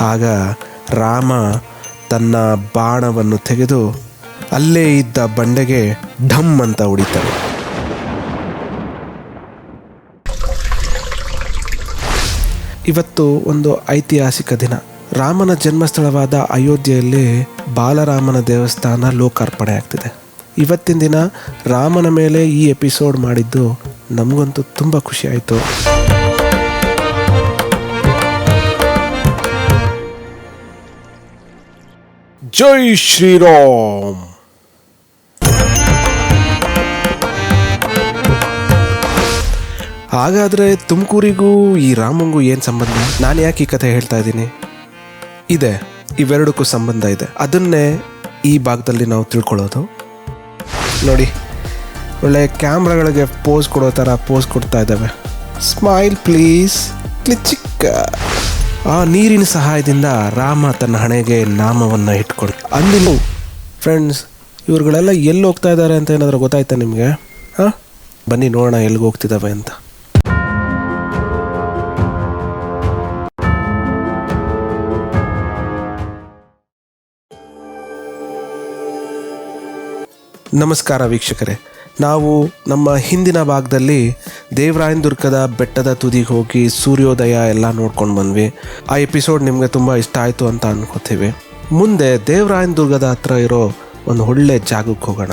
ಆಗ ರಾಮ ತನ್ನ ಬಾಣವನ್ನು ತೆಗೆದು ಅಲ್ಲೇ ಇದ್ದ ಬಂಡೆಗೆ ಢಮ್ ಅಂತ ಹೊಡಿತಾನೆ. ಇವತ್ತು ಒಂದು ಐತಿಹಾಸಿಕ ದಿನ. ರಾಮನ ಜನ್ಮಸ್ಥಳವಾದ ಅಯೋಧ್ಯೆಯಲ್ಲಿ ಬಾಲರಾಮನ ದೇವಸ್ಥಾನ ಲೋಕಾರ್ಪಣೆ ಆಗ್ತಿದೆ. ಇವತ್ತಿನ ದಿನ ರಾಮನ ಮೇಲೆ ಈ ಎಪಿಸೋಡ್ ಮಾಡಿದ್ದು ನಮಗಂತೂ ತುಂಬ ಖುಷಿ ಆಯಿತು. ಜೈ ಶ್ರೀರಾಮ್. ಹಾಗಾದರೆ ತುಮಕೂರಿಗೂ ಈ ರಾಮಂಗೂ ಏನು ಸಂಬಂಧ? ನಾನು ಯಾಕೆ ಈ ಕಥೆ ಹೇಳ್ತಾ ಇದ್ದೀನಿ? ಇದೆ, ಇವೆರಡಕ್ಕೂ ಸಂಬಂಧ ಇದೆ. ಅದನ್ನೇ ಈ ಭಾಗದಲ್ಲಿ ನಾವು ತಿಳ್ಕೊಳ್ಳೋದು. ನೋಡಿ, ಒಳ್ಳೆ ಕ್ಯಾಮ್ರಾಗಳಿಗೆ ಪೋಸ್ ಕೊಡೋ ಥರ ಪೋಸ್ ಕೊಡ್ತಾ ಇದ್ದಾವೆ. ಸ್ಮೈಲ್ ಪ್ಲೀಸ್ ಚಿಕ್ಕ. ಆ ನೀರಿನ ಸಹಾಯದಿಂದ ರಾಮ ತನ್ನ ಹಣೆಗೆ ನಾಮವನ್ನು ಇಟ್ಕೊಡ್ ಅಂದಿನ ಫ್ರೆಂಡ್ಸ್ ಇವ್ರುಗಳೆಲ್ಲ ಎಲ್ಲಿ ಹೋಗ್ತಾ ಇದ್ದಾರೆ ಅಂತ ಏನಾದರೂ ಗೊತ್ತಾಯ್ತಾ ನಿಮಗೆ? ಹಾಂ? ಬನ್ನಿ ನೋಡೋಣ ಎಲ್ಲಿಗೆ ಹೋಗ್ತಿದ್ದಾವೆ ಅಂತ. ನಮಸ್ಕಾರ ವೀಕ್ಷಕರೇ. ನಾವು ನಮ್ಮ ಹಿಂದಿನ ಭಾಗದಲ್ಲಿ ದೇವರಾಯನದುರ್ಗದ ಬೆಟ್ಟದ ತುದಿಗೆ ಹೋಗಿ ಸೂರ್ಯೋದಯ ಎಲ್ಲ ನೋಡ್ಕೊಂಡು ಬಂದ್ವಿ. ಆ ಎಪಿಸೋಡ್ ನಿಮಗೆ ತುಂಬ ಇಷ್ಟ ಆಯಿತು ಅಂತ ಅನ್ಕೋತೀವಿ. ಮುಂದೆ ದೇವರಾಯನದುರ್ಗದ ಹತ್ರ ಇರೋ ಒಂದು ಒಳ್ಳೆ ಜಾಗಕ್ಕೆ ಹೋಗೋಣ.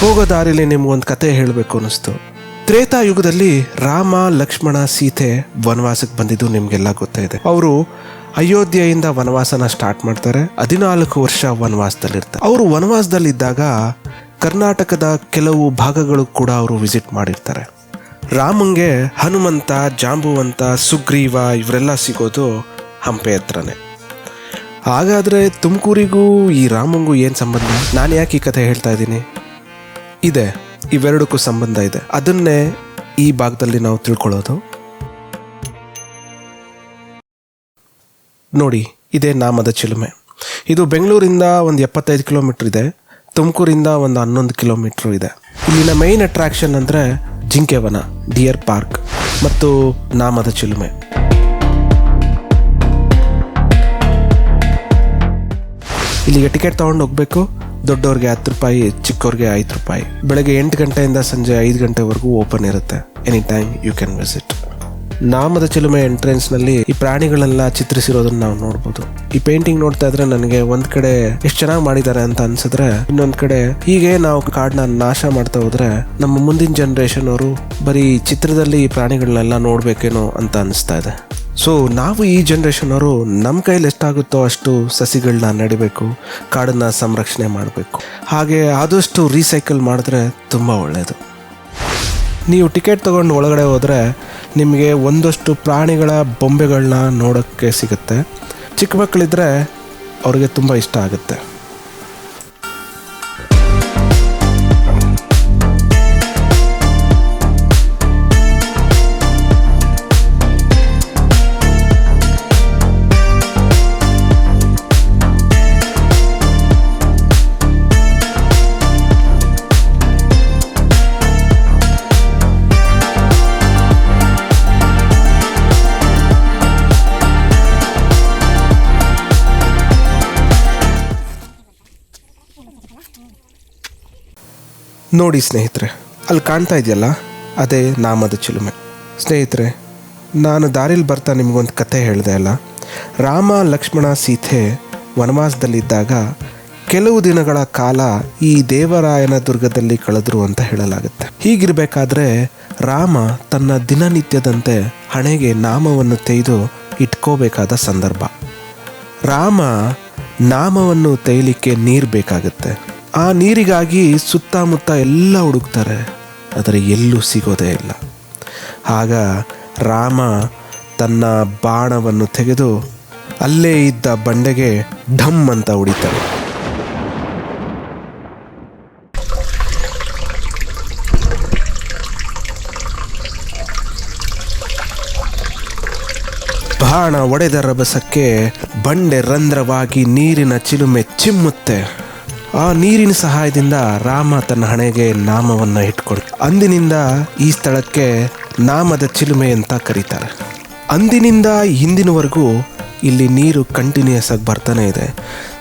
ಹೋಗೋ ದಾರಿಲಿ ನಿಮ್ಗೊಂದು ಕತೆ ಹೇಳಬೇಕು ಅನ್ನಿಸ್ತು. ತ್ರೇತಾಯುಗದಲ್ಲಿ ರಾಮ, ಲಕ್ಷ್ಮಣ, ಸೀತೆ ವನವಾಸಕ್ಕೆ ಬಂದಿದ್ದು ನಿಮಗೆಲ್ಲ ಗೊತ್ತಿದೆ ಅವರು ಅಯೋಧ್ಯೆಯಿಂದ ವನವಾಸನ ಸ್ಟಾರ್ಟ್ ಮಾಡ್ತಾರೆ. ಹದಿನಾಲ್ಕು ವರ್ಷ ವನವಾಸದಲ್ಲಿರ್ತಾರೆ. ಅವರು ವನವಾಸದಲ್ಲಿದ್ದಾಗ ಕರ್ನಾಟಕದ ಕೆಲವು ಭಾಗಗಳು ಕೂಡ ಅವರು ವಿಸಿಟ್ ಮಾಡಿರ್ತಾರೆ. ರಾಮಂಗೆ ಹನುಮಂತ, ಜಾಂಬುವಂತ, ಸುಗ್ರೀವ ಇವರೆಲ್ಲ ಸಿಗೋದು ಹಂಪೆ ಹತ್ರನೇ. ಹಾಗಾದರೆ ತುಮಕೂರಿಗೂ ಈ ರಾಮಂಗೂ ಏನು ಸಂಬಂಧ? ನಾನು ಯಾಕೆ ಈ ಕಥೆ ಹೇಳ್ತಾ ಇದ್ದೀನಿ? ಇದೆ, ಇವೆರಡಕ್ಕೂ ಸಂಬಂಧ ಇದೆ. ಅದನ್ನೇ ಈ ಭಾಗದಲ್ಲಿ ನಾವು ತಿಳ್ಕೊಳ್ಳೋದು. ನೋಡಿ, ಇದೇ ನಾಮದ ಚಿಲುಮೆ. ಇದು ಬೆಂಗಳೂರಿಂದ ಒಂದು ಎಪ್ಪತ್ತೈದು ಕಿಲೋಮೀಟ್ರ್ ಇದೆ. ತುಮಕೂರಿಂದ ಒಂದು ಹನ್ನೊಂದು ಕಿಲೋಮೀಟ್ರ್ ಇದೆ. ಇಲ್ಲಿನ ಮೈನ್ ಅಟ್ರಾಕ್ಷನ್ ಅಂದರೆ ಜಿಂಕೆವನ ಡಿಯರ್ ಪಾರ್ಕ್ ಮತ್ತು ನಾಮದ ಚಿಲುಮೆ. ಇಲ್ಲಿಗೆ ಟಿಕೆಟ್ ತೊಗೊಂಡು ಹೋಗ್ಬೇಕು. ದೊಡ್ಡವ್ರಿಗೆ ಹತ್ತು ರೂಪಾಯಿ, ಚಿಕ್ಕವ್ರಿಗೆ ಐದು ರೂಪಾಯಿ. ಬೆಳಗ್ಗೆ ಎಂಟು ಗಂಟೆಯಿಂದ ಸಂಜೆ ಐದು ಗಂಟೆವರೆಗೂ ಓಪನ್ ಇರುತ್ತೆ. Any time you can visit Namada Chilume ಎಂಟ್ರೆನ್ಸ್ನಲ್ಲಿ ಈ ಪ್ರಾಣಿಗಳೆಲ್ಲ ಚಿತ್ರಿಸಿರೋದನ್ನ ನಾವು ನೋಡ್ಬೋದು. ಈ ಪೇಂಟಿಂಗ್ ನೋಡ್ತಾ ಇದ್ರೆ ನನಗೆ ಒಂದ್ ಕಡೆ ಎಷ್ಟು ಚೆನ್ನಾಗಿ ಮಾಡಿದ್ದಾರೆ ಅಂತ ಅನ್ಸಿದ್ರೆ ಇನ್ನೊಂದ್ ಕಡೆ ಹೀಗೆ ನಾವು ಕಾಡನ್ನ ನಾಶ ಮಾಡ್ತಾ ಹೋದ್ರೆ ನಮ್ಮ ಮುಂದಿನ ಜನರೇಷನ್ ಅವರು ಬರೀ ಚಿತ್ರದಲ್ಲಿ ಈ ಪ್ರಾಣಿಗಳನ್ನೆಲ್ಲ ನೋಡ್ಬೇಕೇನೋ ಅಂತ ಅನಿಸ್ತಾ ಇದೆ. ಸೊ ನಾವು ಈ ಜನ್ರೇಷನ್ ಅವರು ನಮ್ಮ ಕೈಲಿ ಎಷ್ಟಾಗುತ್ತೋ ಅಷ್ಟು ಸಸಿಗಳನ್ನ ನೆಡಬೇಕು, ಕಾಡನ್ನ ಸಂರಕ್ಷಣೆ ಮಾಡಬೇಕು. ಹಾಗೆ ಆದಷ್ಟು ರೀಸೈಕಲ್ ಮಾಡಿದ್ರೆ ತುಂಬ ಒಳ್ಳೆಯದು ನೀವು ಟಿಕೆಟ್ ತೊಗೊಂಡು ಒಳಗಡೆ ಹೋದರೆ ನಿಮಗೆ ಒಂದಷ್ಟು ಪ್ರಾಣಿಗಳ ಬೊಂಬೆಗಳನ್ನ ನೋಡೋಕ್ಕೆ ಸಿಗುತ್ತೆ. ಚಿಕ್ಕ ಮಕ್ಕಳಿದ್ರೆ ಅವ್ರಿಗೆ ತುಂಬ ಇಷ್ಟ ಆಗುತ್ತೆ. ನೋಡಿ ಸ್ನೇಹಿತರೆ, ಅಲ್ಲಿ ಕಾಣ್ತಾ ಇದೆಯಲ್ಲ, ಅದೇ ನಾಮದ ಚಿಲುಮೆ. ಸ್ನೇಹಿತರೆ, ನಾನು ದಾರಿಲಿ ಬರ್ತಾ ನಿಮಗೊಂದು ಕತೆ ಹೇಳಿದೆ ಅಲ್ಲ. ರಾಮ ಲಕ್ಷ್ಮಣ ಸೀತೆ ವನವಾಸದಲ್ಲಿದ್ದಾಗ ಕೆಲವು ದಿನಗಳ ಕಾಲ ಈ ದೇವರಾಯನ ದುರ್ಗದಲ್ಲಿ ಕಳೆದ್ರು ಅಂತ ಹೇಳಲಾಗುತ್ತೆ. ಹೀಗಿರಬೇಕಾದ್ರೆ ರಾಮ ತನ್ನ ದಿನನಿತ್ಯದಂತೆ ಹಣೆಗೆ ನಾಮವನ್ನು ತೆಗೆದು ಇಟ್ಕೋಬೇಕಾದ ಸಂದರ್ಭ. ರಾಮ ನಾಮವನ್ನು ತೈಲಿಕ್ಕೆ ನೀರು ಬೇಕಾಗುತ್ತೆ. ಆ ನೀರಿಗಾಗಿ ಸುತ್ತಮುತ್ತ ಎಲ್ಲ ಹುಡುಕ್ತಾರೆ, ಆದರೆ ಎಲ್ಲೂ ಸಿಗೋದೇ ಇಲ್ಲ. ಆಗ ರಾಮ ತನ್ನ ಬಾಣವನ್ನು ತೆಗೆದು ಅಲ್ಲೇ ಇದ್ದ ಬಂಡೆಗೆ ಢಮ್ ಅಂತ ಹೊಡಿತಾನೆ ಬಾಣ ಒಡೆದ ರಭಸಕ್ಕೆ ಬಂಡೆ ರಂಧ್ರವಾಗಿ ನೀರಿನ ಚಿಲುಮೆ ಚಿಮ್ಮುತ್ತೆ. ಆ ನೀರಿನ ಸಹಾಯದಿಂದ ರಾಮ ತನ್ನ ಹಣೆಗೆ ನಾಮವನ್ನು ಇಟ್ಕೊಳ್ತ ಅಂದಿನಿಂದ ಈ ಸ್ಥಳಕ್ಕೆ ನಾಮದ ಚಿಲುಮೆ ಅಂತ ಕರೀತಾರೆ. ಅಂದಿನಿಂದ ಇಂದಿನವರೆಗೂ ಇಲ್ಲಿ ನೀರು ಕಂಟಿನ್ಯೂಸ್ ಆಗಿ ಬರ್ತಾನೆ ಇದೆ.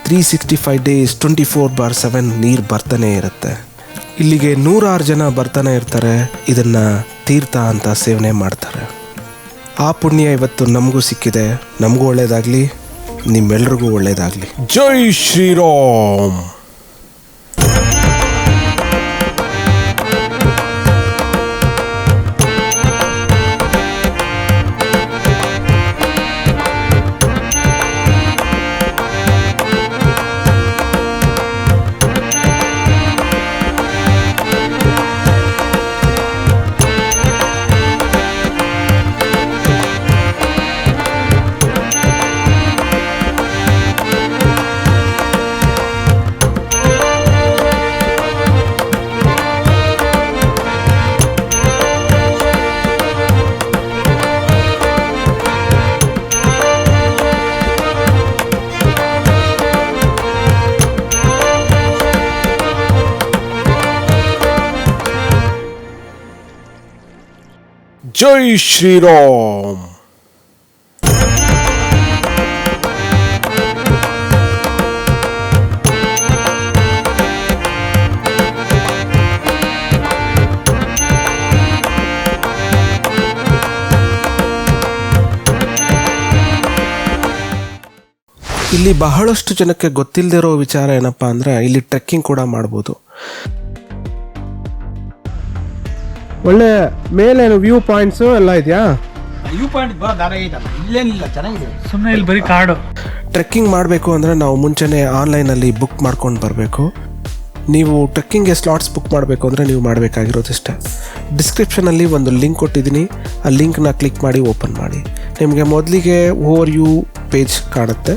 Three sixty five days twenty four bar seven ನೀರು ಬರ್ತಾನೆ ಇರುತ್ತೆ. ಇಲ್ಲಿಗೆ ನೂರಾರು ಜನ ಬರ್ತಾನೆ ಇರ್ತಾರೆ. ಇದನ್ನು ತೀರ್ಥ ಅಂತ ಸೇವನೆ ಮಾಡ್ತಾರೆ. ಆ ಪುಣ್ಯ ಇವತ್ತು ನಮಗೂ ಸಿಕ್ಕಿದೆ. ನಮಗೂ ಒಳ್ಳೇದಾಗಲಿ, ನಿಮ್ಮೆಲ್ರಿಗೂ ಒಳ್ಳೇದಾಗಲಿ. ಜೈ ಶ್ರೀರಾಮ್. ಜೈ ಶ್ರೀರಾಮ್ ಇಲ್ಲಿ ಬಹಳಷ್ಟು ಜನಕ್ಕೆ ಗೊತ್ತಿಲ್ಲದಿರೋ ವಿಚಾರ ಏನಪ್ಪಾ ಅಂದ್ರೆ ಇಲ್ಲಿ ಟ್ರೆಕ್ಕಿಂಗ್ ಕೂಡ ಮಾಡ್ಬೋದು. ಒಳ್ಳೆ ಮೇಲೆ ವ್ಯೂ ಪಾಯಿಂಟ್ಸು ಎಲ್ಲ ಇದೆಯಾ? ವ್ಯೂ ಪಾಯಿಂಟ್ ಬರೋ ದಾರ ಇದಲ್ಲ ಇಲ್ಲೇನಿಲ್ಲ ಚೆನ್ನಾಗಿದೆ. ಸುಮ್ಮನೆ ಇಲ್ಲಿ ಬರೀ ಕಾಡು. ಟ್ರೆಕ್ಕಿಂಗ್ ಮಾಡಬೇಕು ಅಂದರೆ ನಾವು ಮುಂಚೆನೇ ಆನ್ಲೈನಲ್ಲಿ ಬುಕ್ ಮಾಡ್ಕೊಂಡು ಬರಬೇಕು. ನೀವು ಟ್ರೆಕ್ಕಿಂಗ್ಗೆ ಸ್ಲಾಟ್ಸ್ ಬುಕ್ ಮಾಡಬೇಕು ಅಂದರೆ ನೀವು ಮಾಡಬೇಕಾಗಿರೋದಿಷ್ಟೇ. ಡಿಸ್ಕ್ರಿಪ್ಷನಲ್ಲಿ ಒಂದು ಲಿಂಕ್ ಕೊಟ್ಟಿದ್ದೀನಿ. ಆ ಲಿಂಕ್ನ ಕ್ಲಿಕ್ ಮಾಡಿ ಓಪನ್ ಮಾಡಿ. ನಿಮಗೆ ಮೊದಲಿಗೆ ಓವರ್ ಯು ಪೇಜ್ ಕಾಣುತ್ತೆ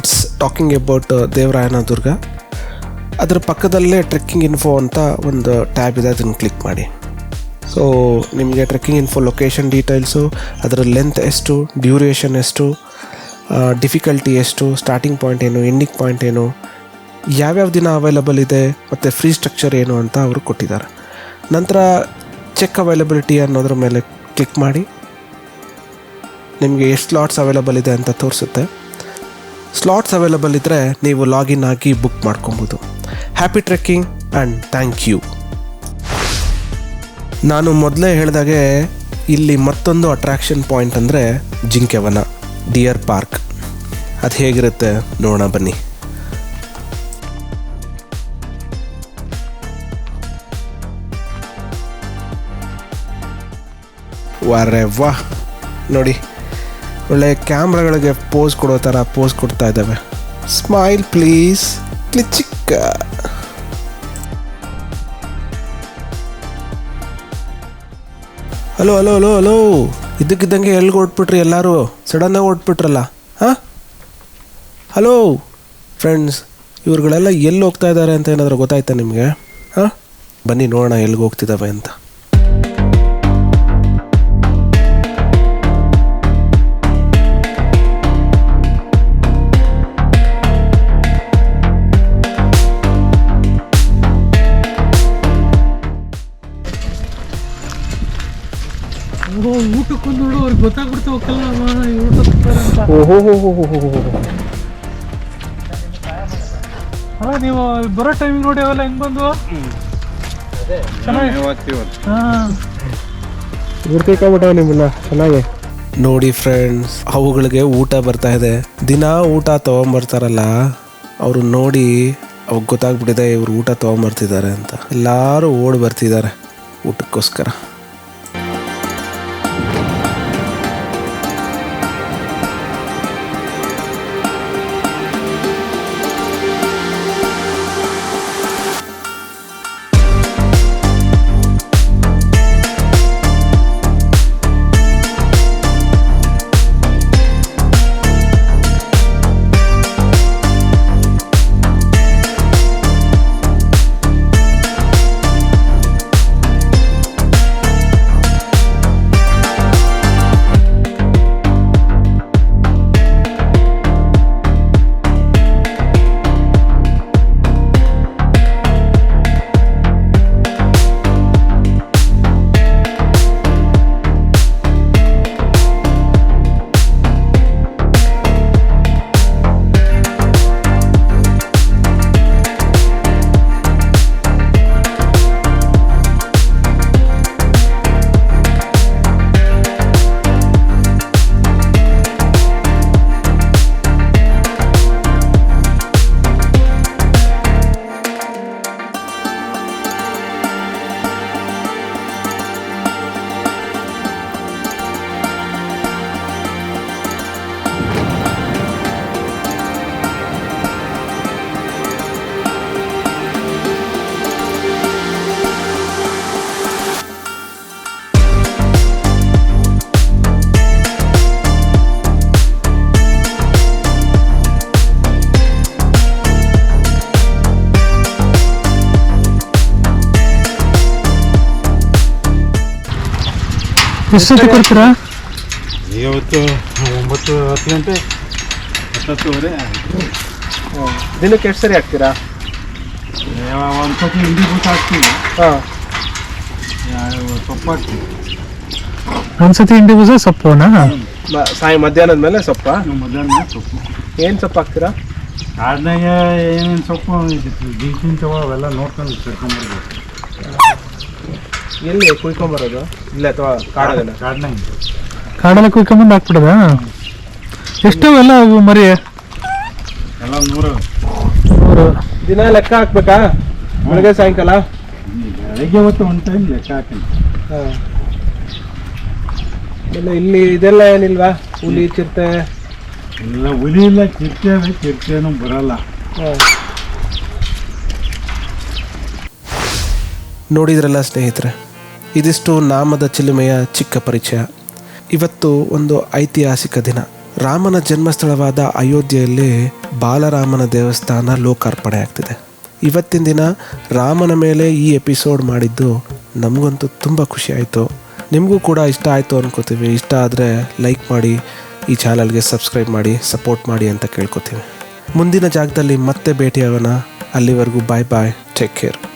ಇಟ್ಸ್ ಟಾಕಿಂಗ್ ಅಬೌಟ್ ದೇವರಾಯನ ದುರ್ಗ ಅದರ ಪಕ್ಕದಲ್ಲೇ ಟ್ರೆಕ್ಕಿಂಗ್ ಇನ್ಫೋ ಅಂತ ಒಂದು ಟ್ಯಾಬ್ ಇದೆ ಅದನ್ನು ಕ್ಲಿಕ್ ಮಾಡಿ. ಸೊ ನಿಮಗೆ ಟ್ರೆಕ್ಕಿಂಗ್ ಇನ್ಫೋ ಲೊಕೇಶನ್ ಡೀಟೇಲ್ಸು ಅದರ ಲೆಂತ್ ಎಷ್ಟು ಡ್ಯೂರೇಷನ್ ಎಷ್ಟು ಡಿಫಿಕಲ್ಟಿ ಎಷ್ಟು ಸ್ಟಾರ್ಟಿಂಗ್ ಪಾಯಿಂಟ್ ಏನು ಎಂಡಿಂಗ್ ಪಾಯಿಂಟ್ ಏನು, ಯಾವ್ಯಾವ ದಿನ ಅವೈಲಬಲ್ ಇದೆ, ಮತ್ತು ಫ್ರೀ ಸ್ಟ್ರಕ್ಚರ್ ಏನು ಅಂತ ಅವರು ಕೊಟ್ಟಿದ್ದಾರೆ. ನಂತರ ಚೆಕ್ ಅವೈಲಬಿಲಿಟಿ ಅನ್ನೋದ್ರ ಮೇಲೆ ಕ್ಲಿಕ್ ಮಾಡಿ. ನಿಮಗೆ ಎಷ್ಟು ಸ್ಲಾಟ್ಸ್ ಅವೈಲಬಲ್ ಇದೆ ಅಂತ ತೋರಿಸುತ್ತೆ. ಸ್ಲಾಟ್ಸ್ ಅವೈಲಬಲ್ ಇದ್ದರೆ ನೀವು ಲಾಗಿನ್ ಆಗಿ ಬುಕ್ ಮಾಡ್ಕೊಬೋದು. Happy trekking and thank you ನಾನು ಮೊದಲೇ ಹೇಳಿದಾಗೆ ಇಲ್ಲಿ ಮತ್ತೊಂದು ಅಟ್ರಾಕ್ಷನ್ ಪಾಯಿಂಟ್ ಅಂದರೆ ಜಿಂಕೆವನ ಡಿಯರ್ ಪಾರ್ಕ್ ಅದು ಹೇಗಿರುತ್ತೆ ನೋಡೋಣ ಬನ್ನಿ. ವಾರೆ ವಾ. ನೋಡಿ, ಒಳ್ಳೆ ಕ್ಯಾಮ್ರಾಗಳಿಗೆ ಪೋಸ್ ಕೊಡೋ ಥರ ಪೋಸ್ ಕೊಡ್ತಾ ಇದ್ದಾವೆ. ಸ್ಮೈಲ್ ಪ್ಲೀಸ್ ಕ್ಲಿಚಿಕ್ಕ ಹಲೋ ಹಲೋ ಹಲೋ ಹಲೋ ಇದ್ದಕ್ಕಿದ್ದಂಗೆ ಎಲ್ಲಿಗೆ ಓಡ್ಬಿಟ್ರಿ ಎಲ್ಲರೂ? ಸಡನ್ನಾಗಿ ಓಡ್ಬಿಟ್ರಲ್ಲ ಹಾಂ ಹಲೋ ಫ್ರೆಂಡ್ಸ್ ಇವ್ರುಗಳೆಲ್ಲ ಎಲ್ಲಿ ಹೋಗ್ತಾ ಇದ್ದಾರೆ ಅಂತ ಏನಾದರೂ ಗೊತ್ತಾಯ್ತಾ ನಿಮಗೆ? ಹಾಂ ಬನ್ನಿ ನೋಡೋಣ ಎಲ್ಲಿಗೆ ಹೋಗ್ತಿದ್ದಾವೆ ಅಂತ. ಊಟಕ್ಕೂ ನೋಡು ಅವ್ರಿಗೆ ಗೊತ್ತಾಗ್ಬಿಡ್ತಾವಕ್ಕಲ್ಲ ಊಟ ಅಂತ. ಅಲ್ಲ ನೀವು ಬರೋ ಟೈಮಿಂಗ್ ನೋಡಿ ಅವೆಲ್ಲ ಹೆಂಗ್ ಬಂದು ಹಾಂ. ನಿಮ್ಮನ್ನ ಚೆನ್ನಾಗಿ. ನೋಡಿ ಫ್ರೆಂಡ್ಸ್ ಅವುಗಳಿಗೆ ಊಟ ಬರ್ತಾ ಇದೆ. ದಿನ ಊಟ ತಗೊಂಬರ್ತಾರಲ್ಲ ಅವರು ನೋಡಿ ಅವಾಗ ಗೊತ್ತಾಗ್ಬಿಟ್ಟಿದೆ ಇವ್ರು ಊಟ ತೊಗೊಂಬರ್ತಿದ್ದಾರೆ ಅಂತ. ಎಲ್ಲರೂ ಓಡಿ ಬರ್ತಿದ್ದಾರೆ ಊಟಕ್ಕೋಸ್ಕರ. ಎಷ್ಟೊತ್ತಿಗೆ ಕೊಡ್ತೀರಾ? ಇವತ್ತು ಒಂಬತ್ತು ಹತ್ತು ಗಂಟೆ. ಹತ್ತತ್ತುವರೆ ದಿನಕ್ಕೆ ಎಷ್ಟು ಸರಿ ಹಾಕ್ತೀರಾ? ಒಂದು ಸ್ವಲ್ಪ ಹಿಂಡಿ ಬೂಸ ಹಾಕ್ತೀವಿ ಹಾಂ. ಸೊಪ್ಪು ಹಾಕ್ತೀವಿ ಒಂದ್ಸತಿ ಹಿಂಡಿ ಬೂಸ ಸೊಪ್ಪುನಾ? ಸಾಯಿ ಮಧ್ಯಾಹ್ನದ ಮೇಲೆ ಸೊಪ್ಪ? ಮಧ್ಯಾಹ್ನ ಸೊಪ್ಪು. ಏನು ಸೊಪ್ಪು ಹಾಕ್ತೀರಾ? ಕಾಡ್ನಾಗ ಏನೇನು ಸೊಪ್ಪು ಬೀಚಿನ ಅವೆಲ್ಲ ನೋಡ್ಕೊಂಡು ಕರ್ಕೊಂಬರ್ಬೇಕು ಎಲ್ಲಿ ಕುಯ್ಕೊಂಬರೋದು ಇಲ್ಲ ಅಥವಾ ಕಾಡೋದಿಲ್ಲ ಕಾಡನ ಕಾಡಲ್ಲಿ ಕುಯ್ಕೊಂಬಂದು ಹಾಕ್ಬಿಡದ? ಎಷ್ಟು ಎಲ್ಲ ಅವು ಮರಿ. ಎಲ್ಲ ನೂರು ನೂರು ದಿನ ಲೆಕ್ಕ ಹಾಕ್ಬೇಕಾ? ಬೆಳಗ್ಗೆ ಸಾಯಂಕಾಲ? ಬೆಳಗ್ಗೆ ಹೊತ್ತು ಒಂದು ಟೈಮ್ ಲೆಕ್ಕ ಹಾಕಿ ಹಾಂ. ಇಲ್ಲ ಇಲ್ಲಿ ಇದೆಲ್ಲ ಏನಿಲ್ವಾ? ಹುಲಿ ಚಿರತೆ? ಇಲ್ಲ ಹುಲಿ ಇಲ್ಲ ಚಿರ್ತೆ ಚಿರ್ತೆನೂ ಬರಲ್ಲ. ನೋಡಿದ್ರಲ್ಲ ಸ್ನೇಹಿತರೆ ಇದಿಷ್ಟು ನಾಮದ ಚಿಲುಮೆಯ ಚಿಕ್ಕ ಪರಿಚಯ. ಇವತ್ತು ಒಂದು ಐತಿಹಾಸಿಕ ದಿನ. ರಾಮನ ಜನ್ಮಸ್ಥಳವಾದ ಅಯೋಧ್ಯೆಯಲ್ಲಿ ಬಾಲರಾಮನ ದೇವಸ್ಥಾನ ಲೋಕಾರ್ಪಣೆ ಆಗ್ತಿದೆ ಇವತ್ತಿನ ದಿನ ರಾಮನ ಮೇಲೆ ಈ ಎಪಿಸೋಡ್ ಮಾಡಿದ್ದು ನಮಗಂತೂ ತುಂಬ ಖುಷಿ ಆಯಿತು. ನಿಮಗೂ ಕೂಡ ಇಷ್ಟ ಆಯಿತು ಅನ್ಕೋತೀವಿ. ಇಷ್ಟ ಆದರೆ ಲೈಕ್ ಮಾಡಿ, ಈ ಚಾನಲ್ಗೆ ಸಬ್ಸ್ಕ್ರೈಬ್ ಮಾಡಿ, ಸಪೋರ್ಟ್ ಮಾಡಿ ಅಂತ ಕೇಳ್ಕೊತೀವಿ. ಮುಂದಿನ ಜಾಗದಲ್ಲಿ ಮತ್ತೆ ಭೇಟಿಯಾಗೋಣ. ಅಲ್ಲಿವರೆಗೂ ಬಾಯ್ ಬಾಯ್. Take care.